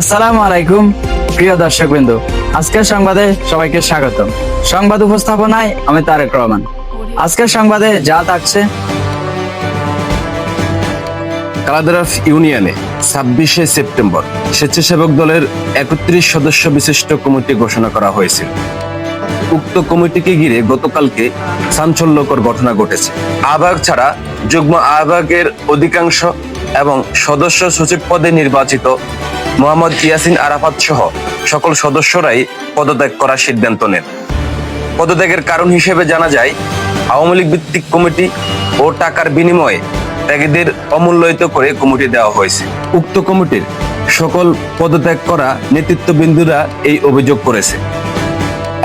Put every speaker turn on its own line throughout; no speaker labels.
আসসালামু আলাইকুম, প্রিয় দর্শক বিন্দু আজকের সংবাদে সবাইকে স্বাগত সংবাদ উপস্থাপনায় আমি তারেক রহমান। আজকের সংবাদে যা থাকছে,
কালাদারাফ ইউনিয়নে ছাব্বিশে সেপ্টেম্বর স্বেচ্ছাসেবক দলের একত্রিশ সদস্য বিশিষ্ট কমিটি ঘোষণা করা হয়েছিল। উক্ত কমিটিকে ঘিরে গতকালকে চাঞ্চল্যকর ঘটনা ঘটেছে। আহ্বায়ক ছাড়া যুগ্ম আহ্বায়কের অধিকাংশ এবং সদস্য সচিব পদে নির্বাচিত মোহাম্মদ ইয়াসিন আরাফাত সহ সকল সদস্যরাই পদত্যাগ করার সিদ্ধান্ত নেন। পদত্যাগের কারণ হিসেবে জানা যায়, আওয়ামী লীগ ভিত্তিক কমিটি ও টাকার বিনিময়ে ত্যাগীদের অমূল্যায়িত করে কমিটি দেওয়া হয়েছে। উক্ত কমিটির সকল পদত্যাগ করা নেতৃত্ববিন্দুরা এই অভিযোগ করেছে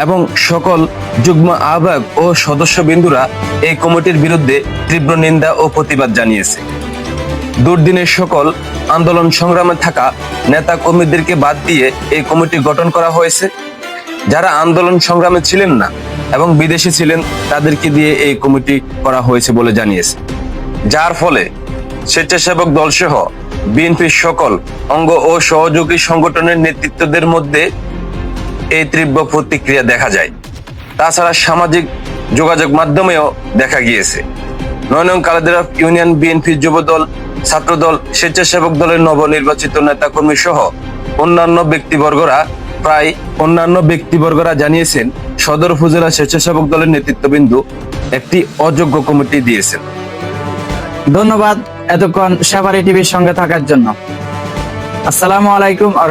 এবং সকল যুগ্ম আহ্বায়ক ও সদস্যবৃন্দুরা এই কমিটির বিরুদ্ধে তীব্র নিন্দা ও প্রতিবাদ জানিয়েছে। দুর্দিনের সকল আন্দোলন সংগ্রামে থাকা নেতা কর্মীদেরকে বাদ দিয়ে এই কমিটি গঠন করা হয়েছে। যারা আন্দোলন সংগ্রামে ছিলেন না এবং বিদেশে ছিলেন, তাদেরকে দিয়ে এই কমিটি করা হয়েছে বলে জানিয়েছে। যার ফলে স্বেচ্ছাসেবক দলসহ বিএনপির সকল অঙ্গ ও সহযোগী সংগঠনের নেতৃত্বদের মধ্যে এই তীব্র প্রতিক্রিয়া দেখা যায়। তাছাড়া সামাজিক যোগাযোগ মাধ্যমেও দেখা গিয়েছে। নয় নং কালাদিরাফ ইউনিয়ন বিএনপি যুবদল, ছাত্রদল, স্বেচ্ছাসেবক দলের নবনির্বাচিত নেতাকর্মী সহ অন্যান্য ব্যক্তিবর্গরা প্রায় অন্যান্য ব্যক্তিবর্গরা জানিয়েছেন, সদর উপজেলা স্বেচ্ছাসেবক দলের নেতৃত্ববিন্দু একটি অযোগ্য কমিটি দিয়েছেন।
ধন্যবাদ এতক্ষণ সাফারি টিভির সঙ্গে থাকার জন্য। আসসালামু আলাইকুম আ